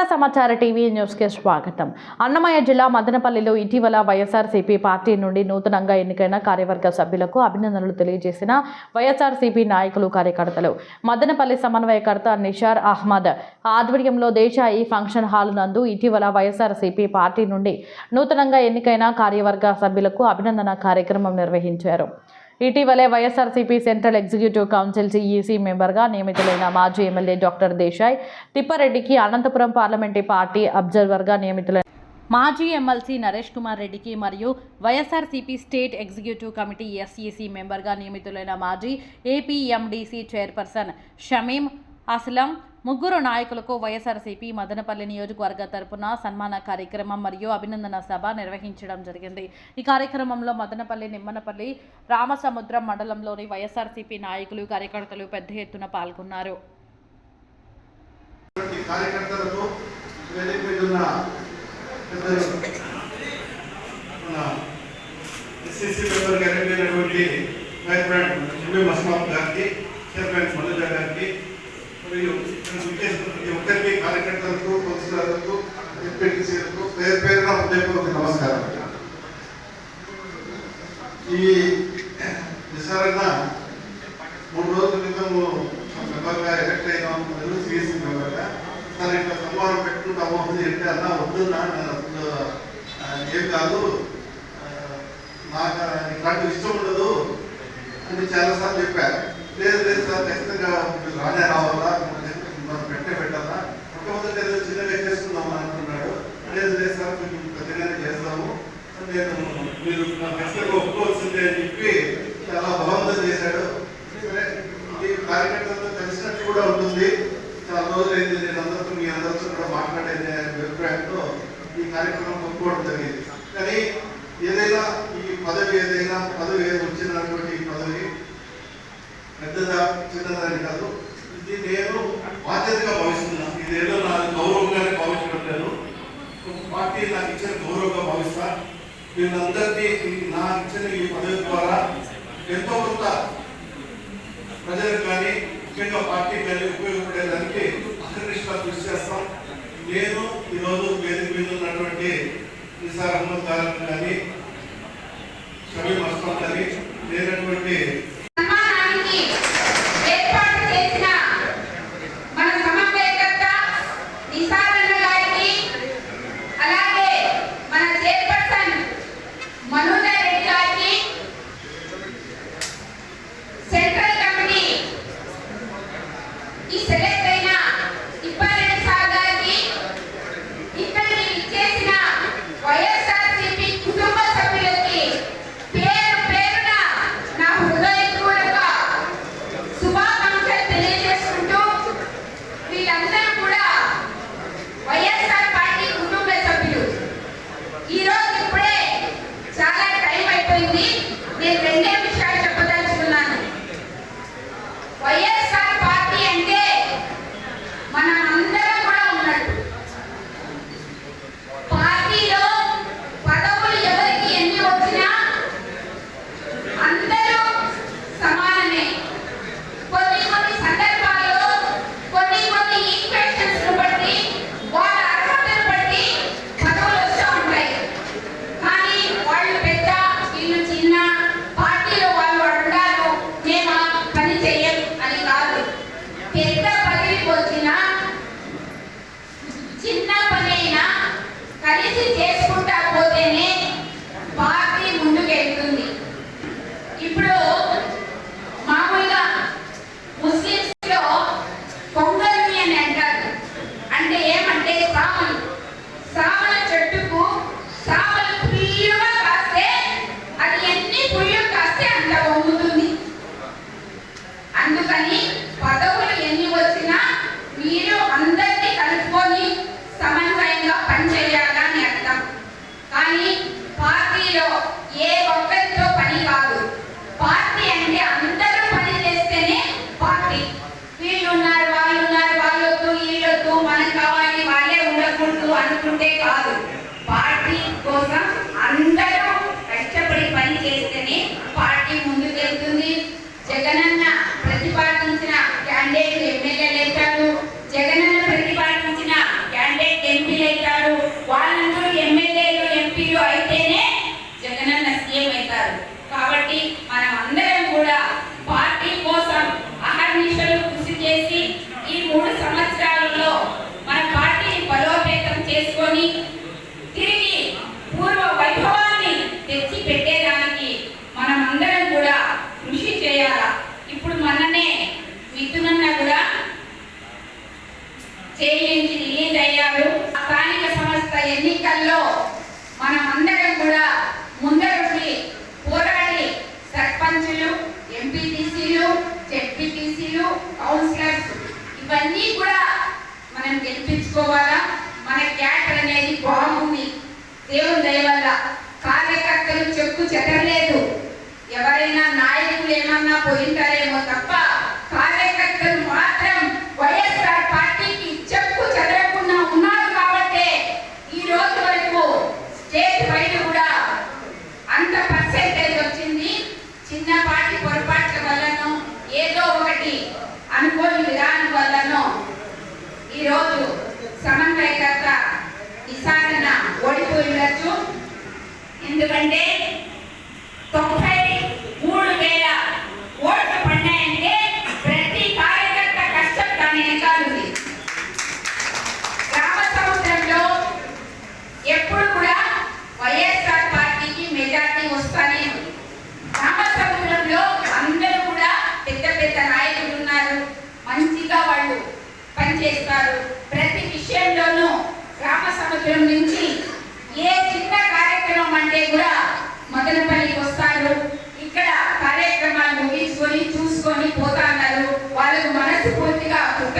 ఆంధ్ర సమాచార టీవీ న్యూస్కి స్వాగతం. అన్నమయ్య జిల్లా మదనపల్లిలో ఇటీవల వైఎస్ఆర్సీపీ పార్టీ నుండి నూతనంగా ఎన్నికైన కార్యవర్గ సభ్యులకు అభినందనలు తెలియజేసిన వైఎస్ఆర్సీపీ నాయకులు కార్యకర్తలు. మదనపల్లి సమన్వయకర్త నిషార్ అహ్మద్ ఆధ్వర్యంలో దేశాయి ఫంక్షన్ హాల్ నందు ఇటీవల వైఎస్ఆర్సీపీ పార్టీ నుండి నూతనంగా ఎన్నికైన కార్యవర్గ సభ్యులకు అభినందన కార్యక్రమం నిర్వహించారు. ఇటీవలే YSRCP central executive council CEC మెంబర్గా నియమితులైన మాజీ ఎమ్మెల్యే డాక్టర్ దేశాయ్ తిప్పారెడ్డికి అనంతపురం పార్లమెంటరీ పార్టీ అబ్జర్వర్గా నియమితులైన మాజీ ఎమ్మెల్సీ నరేష్ కుమార్ రెడ్డికి మరియు YSRCP state executive committee SEC మెంబర్గా నియమితులైన మాజీ ఏపీఎండీసీ చైర్పర్సన్ షమీం అసలం ముగ్గురు నాయకులకు వైఎస్ఆర్సీపీ మదనపల్లి నియోజకవర్గ తరపున సన్మాన కార్యక్రమం మరియు అభినందన సభ నిర్వహించడం జరిగింది. ఈ కార్యక్రమంలో మదనపల్లి నిమ్మనపల్లి రామసముద్రం మండలంలోని వైఎస్ఆర్సీపీ నాయకులు కార్యకర్తలు పెద్ద ఎత్తున పాల్గొన్నారు. చైర్మన్ గారికి మరియు ప్రతి ఒక్కరికి కార్యకర్తలకు కౌన్సిలర్లకు ఎంపీటీసీలకు పేరు పేరున హృదయపూర్వక నమస్కారం. ఈ విచారణ మూడు రోజుల క్రితం మెంబర్గా ఎలక్ట్ అయినాం మరియు సిఎస్సి మెంబర్గా సార్ ఇట్లా సన్మానం పెట్టుకుంటాము అని చెప్తే వద్దున్నా అసలు ఏం కాదు. నాకు ఇట్లాంటి ఇష్టం ఉండదు అని చాలాసార్లు చెప్పారు లేదు లేదు సార్ ఖచ్చితంగా మీరు రానే రావాలా? మనం పెట్టే పెట్టాలా? మొట్టమొదటి ఏదో చిన్నగా చేసుకుందాం అనుకున్నాడు. లేదు లేదు సార్ కొంచెం పెద్దగానే చేస్తాము. నేను మీరు నా ఖచ్చితంగా ఒప్పుకోవాల్సిందే అని చెప్పి చాలా బలవంతం చేశాడు. సరే ఈ కార్యకర్తలతో కలిసినట్టు కూడా ఉంటుంది. చాలా రోజులు నేను అందరితో మీ అందరితో కూడా మాట్లాడేది అభిప్రాయంతో ఈ కార్యక్రమం ఒప్పుకోవడం జరిగింది. కానీ ఏదైనా ఈ పదవి ఏదైనా పదవి ఏదో పెద్దదా చిన్నదా కాదు. ఇది నేను బాధ్యతగా భావిస్తున్నాను ఇదేదో నా గౌరవంగానే భావించడం లేదు పార్టీ నాకు ఇచ్చిన గౌరవంగా భావిస్తా. వీళ్ళందరినీ నా ఇచ్చిన ఈ పదవి ద్వారా ఎంతో కొంత ప్రజలకు కానీ ముఖ్యంగా పార్టీ కానీ ఉపయోగపడేదానికి అకనిష్ట కృషి చేస్తాం. నేను ఈరోజు వేదిక మీద ఉన్నటువంటి నిసార్ అహ్మద్ గారు కానీ షమీం అస్లాం కానీ లేనటువంటి సన్మానానికి ఏర్పాటు చేసిన మన సమన్వయకర్త నిసారన్న గారికి అలాగే మన చైర్పర్సన్ మనోజ రెడ్డి గారికి సెంట్రల్ కమిటీ ఈ సెలెక్ట్ అయిన తిప్పారెడ్డి సార్ గారికి ఇక్కడికి ఇచ్చేసిన వైఎస్ఆర్సీపీ కుటుంబ సభ్యులకి పేరు పేరున నా హృదయపూర్వక శుభాకాంక్షలు తెలియజేసుకుంటూ వీళ్ళందరూ కూడా వైఎస్ఆర్ పార్టీ కుటుంబ సభ్యులు ఈ రోజు ఇప్పుడే చాలా టైం అయిపోయింది. నేను రెండే ఇవన్నీ కూడా మనం గెలిపించుకోవాలా? మన క్యాటర్ అనేది బాగుంది. దేవుని దయ వల్ల కార్యకర్తలు చెప్పు చెదరలేదు ఎవరైనా నాయకులు ఏమన్నా పోయింటారేమో తప్ప కార్యకర్తలు మాత్రం వైఎస్ఆర్ పార్టీకి చెప్పు చెదరకుండా ఉన్నారు కాబట్టే ఈ రోజు వరకు స్టేట్ బయట కూడా అంత పర్సెంటేజ్ వచ్చింది. చిన్నపాటి పొరపాట్ల వల్లనో ఏదో ఒకటి అనుకోని విధానం ఈరోజు సమన్వయకర్త నిసారణ ఓడిపోయిండొచ్చు ఎందుకంటే చేస్తారు. ప్రతి విషయంలోనూ గ్రామ సముద్రం నుంచి ఏ చిన్న కార్యక్రమం అంటే కూడా మదనపల్లికి వస్తారు. ఇక్కడ కార్యక్రమాలు ముగించుకొని చూసుకొని పోతా ఉన్నారు. వాళ్ళకు మనస్ఫూర్తిగా కృత